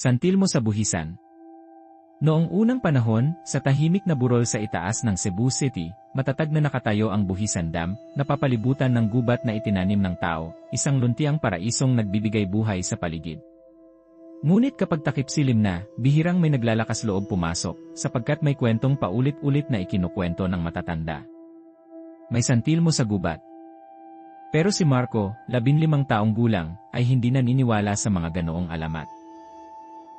Santil mo sa buhisan. Noong unang panahon, sa tahimik na burol sa itaas ng Cebu City, matatag na nakatayo ang Buhisan Dam, napapalibutan ng gubat na itinanim ng tao, isang luntiang paraisong nagbibigay buhay sa paligid. Ngunit kapag takip silim na, bihirang may naglalakas loob pumasok, sapagkat may kwentong paulit-ulit na ikinukwento ng matatanda. May santil mo sa gubat. Pero si Marco, labinlimang taong gulang, ay hindi naniniwala sa mga ganoong alamat.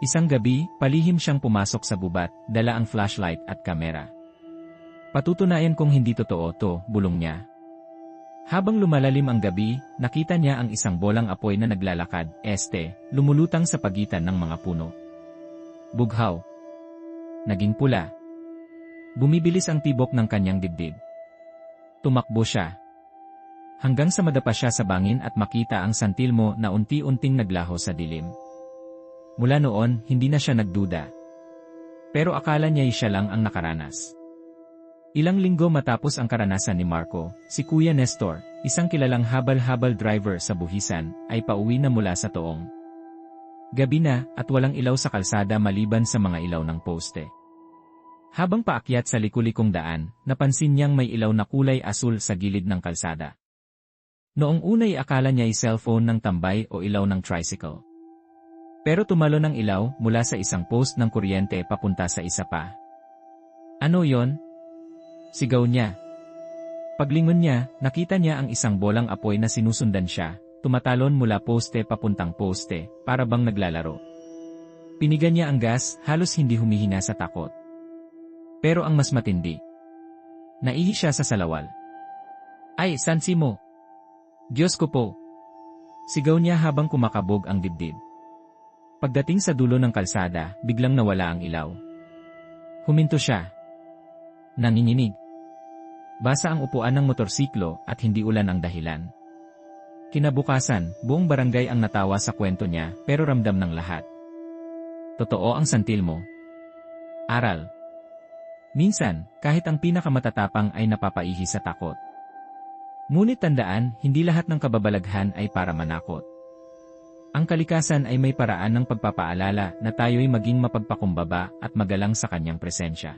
Isang gabi, palihim siyang pumasok sa gubat, dala ang flashlight at kamera. Patutunayan kong hindi totoo to, bulong niya. Habang lumalalim ang gabi, nakita niya ang isang bolang apoy na naglalakad, este, lumulutang sa pagitan ng mga puno. Bughaw. Naging pula. Bumibilis ang tibok ng kanyang dibdib. Tumakbo siya. Hanggang sa madapa siya sa bangin at makita ang santilmo na unti-unting naglaho sa dilim. Mula noon, hindi na siya nagduda. Pero akala niya siya lang ang nakaranas. Ilang linggo matapos ang karanasan ni Marco, si Kuya Nestor, isang kilalang habal-habal driver sa buhisan, ay pauwi na mula sa toong. Gabi na at walang ilaw sa kalsada maliban sa mga ilaw ng poste. Habang paakyat sa likulikong daan, napansin niyang may ilaw na kulay asul sa gilid ng kalsada. Noong unay akala niya ay cellphone ng tambay o ilaw ng tricycle. Pero tumalo ng ilaw mula sa isang post ng kuryente papunta sa isa pa. Ano yon? Sigaw niya. Paglingon niya, nakita niya ang isang bolang apoy na sinusundan siya, tumatalon mula poste papuntang poste, para bang naglalaro. Pinigan niya ang gas, halos hindi humihina sa takot. Pero ang mas matindi. Naihi siya sa salawal. Ay, sansi mo! Diyos ko po! Sigaw niya habang kumakabog ang dibdib. Pagdating sa dulo ng kalsada, biglang nawala ang ilaw. Huminto siya. Nanginginig. Basa ang upuan ng motorsiklo at hindi ulan ang dahilan. Kinabukasan, buong barangay ang natawa sa kwento niya pero ramdam ng lahat. Totoo ang santil mo. Aral. Minsan, kahit ang pinakamatatapang ay napapaihi sa takot. Ngunit tandaan, hindi lahat ng kababalaghan ay para manakot. Ang kalikasan ay may paraan ng pagpapaalala na tayo'y maging mapagpakumbaba at magalang sa kanyang presensya.